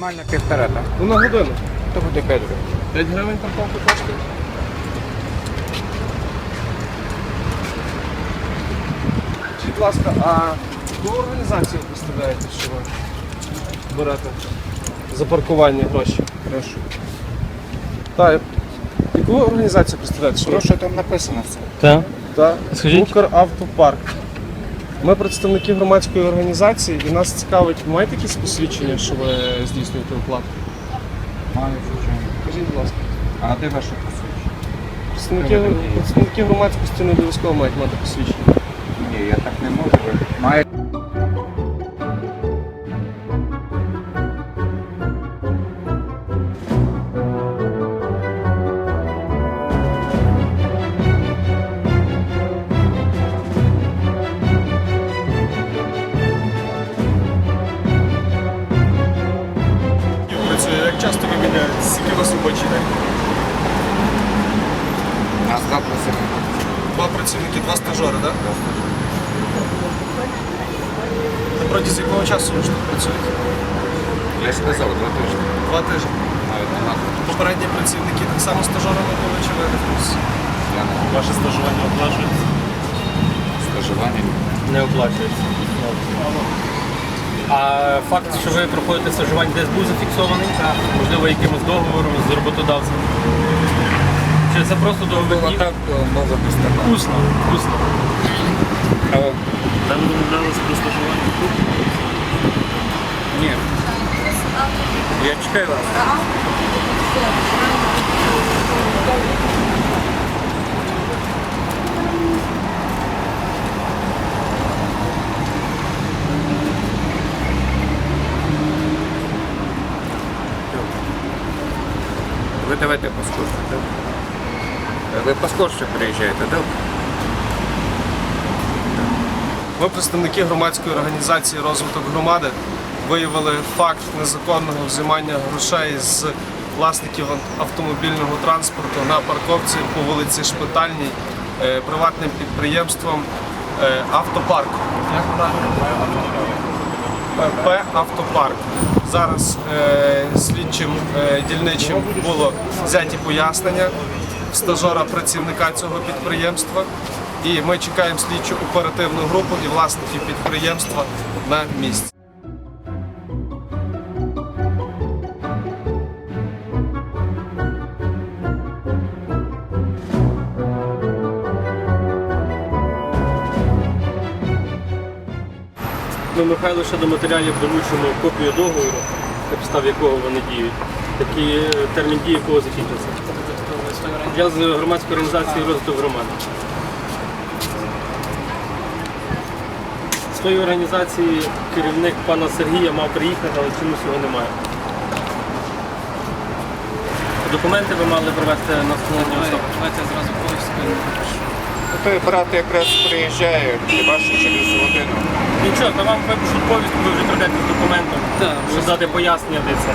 Максимально півтора, так? Ну на годину. То буде 5 гривень. 5 гривень парковка коштує. Скажіть, будь ласка, а яку організацію представляєте, що ви берете за паркування гроші? Прошу. Так, яку організацію представляєте? Що ви? Прошу, там написано все. Так. Так, Скажіть. Укравтопарк. Ми представники громадської організації і нас цікавить, ви маєте якісь посвідчення, що ви здійснюєте оплату? Маю звичайно. Скажіть, будь ласка. А де ваше посвідчення? Представники, представники громадськості не обов'язково мають мати посвідчення. Ні, я так не можу. Ви Два працівники, два стажори, так? На протязі якого часу ви ж тут працюєте? Я ж сказав, два тижні. Два тижні. Навіть не надо. Попередні працівники так само стажерами були чи ви не в курсі? Я не Ваше стажування оплачується? стажування. Не оплачується. А факт, що ви проходите стажування десь був зафіксований? Можливо, якимось договором з роботодавцем? Чи це просто договір? Було так, то може без такого. Вкусно, вкусно. Там домовлялися про стажування тут. Ні. Я чекаю вас. Ви давайте поскорше, так? Ви поскорше приїжджаєте, так? Ми, представники громадської організації розвиток громади, виявили факт незаконного взимання грошей з власників автомобільного транспорту на парковці по вулиці Шпитальній е, приватним підприємством е, Автопарк. Як правильно? ПП Автопарк. Зараз е, слідчим дільничим було взяті пояснення стажора працівника цього підприємства. І ми чекаємо слідчу оперативну групу і власників підприємства на місці. Ми Михайло ще до матеріалів долучимо копію договору, на підставі якого вони діють. Такий е, термін дії якого закінчився. Я з громадської організації розвиток громади. З тої організації керівник пана Сергія мав приїхати, але чомусь його немає. Документи ви мали привезти на встановлення особи. Давайте я зразу повістку. Той брат якраз приїжджає, хіба що через годину. Нічого, то вам випишуть повістку, ви вже прийдете з документом, щоб дати пояснення, де це.